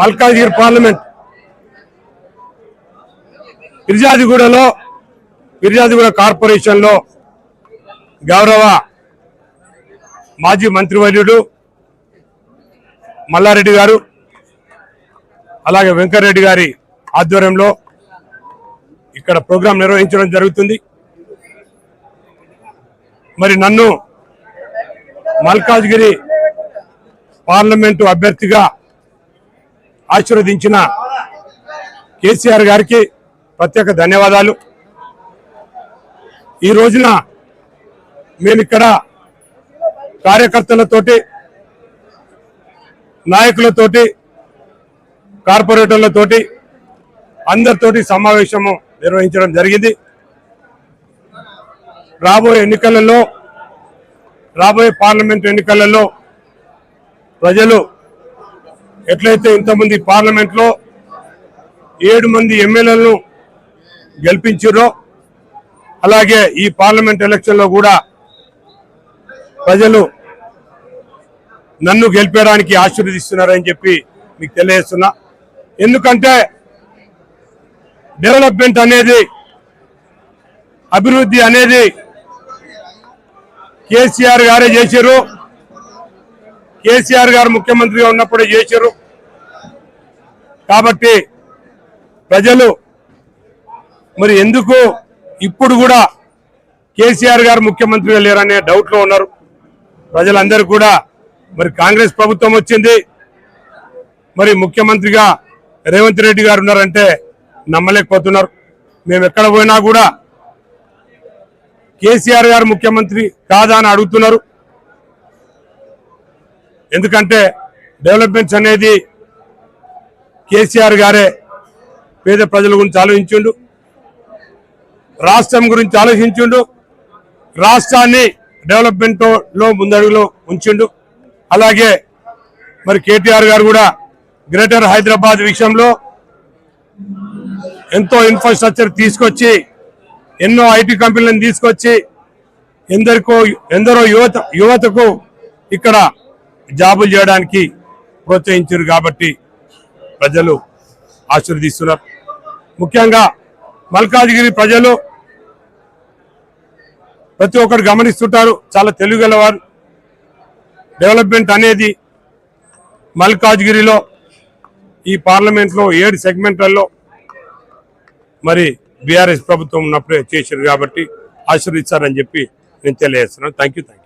Malkajgiri parliament. ఫిర్జాదిగూడలో Peerzadiguda కార్పొరేషన్లో గౌరవ మాజీ మంత్రివర్యుడు మల్లారెడ్డి గారు అలాగే వెంకరెడ్డి గారి ఆధ్వర్యంలో ఇక్కడ ప్రోగ్రాం నిర్వహించడం జరుగుతుంది. మరి నన్ను మల్కాజ్గిరి పార్లమెంటు అభ్యర్థిగా ఆశీర్వదించిన కేసీఆర్ గారికి ప్రత్యేక ధన్యవాదాలు. ఈ రోజున మేము ఇక్కడ కార్యకర్తలతోటి నాయకులతోటి కార్పొరేటర్లతోటి అందరితోటి సమావేశము నిర్వహించడం జరిగింది. రాబోయే ఎన్నికలలో రాబోయే పార్లమెంట్ ఎన్నికలలో ప్రజలు ఎట్లయితే ఇంతమంది పార్లమెంట్లో ఏడు మంది ఎమ్మెల్యేలను గెలిపించారో అలాగే ఈ పార్లమెంట్ ఎలక్షన్లో కూడా ప్రజలు నన్ను గెలిపేయడానికి ఆశీర్వదిస్తున్నారని చెప్పి మీకు తెలియజేస్తున్నా. ఎందుకంటే డెవలప్మెంట్ అనేది అభివృద్ధి అనేది కేసీఆర్ గారే చేశారు కేసీఆర్ గారు ముఖ్యమంత్రిగా ఉన్నప్పుడే చేశారు కాబట్టి ప్రజలు మరి ఎందుకు ఇప్పుడు కూడా కేసీఆర్ గారు ముఖ్యమంత్రిగా లేరనే డౌట్లో ఉన్నారు. ప్రజలందరూ కూడా మరి కాంగ్రెస్ ప్రభుత్వం వచ్చింది. మరి ముఖ్యమంత్రిగా రేవంత్ రెడ్డి గారు ఉన్నారంటే నమ్మలేకపోతున్నారు. మేము ఎక్కడ పోయినా కూడా కేసీఆర్ గారు ముఖ్యమంత్రి కాదా అని అడుగుతున్నారు. ఎందుకంటే డెవలప్మెంట్స్ అనేది కేసీఆర్ గారే పేద ప్రజల గురించి ఆలోచించుండు రాష్ట్రం గురించి ఆలోచించుండు రాష్ట్రాన్ని డెవలప్మెంట్లో ముందడుగులో ఉంచిండు. అలాగే మరి కేటీఆర్ గారు కూడా గ్రేటర్ హైదరాబాద్ విషయంలో ఎంతో ఇన్ఫ్రాస్ట్రక్చర్ తీసుకొచ్చి ఎన్నో ఐటీ కంపెనీలను తీసుకొచ్చి ఎందరికో ఎందరో యువత యువతకు ఇక్కడ జాబులు చేయడానికి ప్రోత్సహించారు కాబట్టి ప్రజలు ఆశీర్వదిస్తున్నారు. ముఖ్యంగా మల్కాజ్గిరి ప్రజలు ప్రతి ఒక్కరు గమనిస్తుంటారు చాలా తెలివిగలవారు. డెవలప్మెంట్ అనేది మల్కాజ్గిరిలో ఈ పార్లమెంట్లో ఏడు సెగ్మెంట్లలో మరి బీఆర్ఎస్ ప్రభుత్వం ఉన్నప్పుడే చేశారు కాబట్టి ఆశీర్వదిస్తారని చెప్పి నేను తెలియజేస్తున్నాను. Thank you thank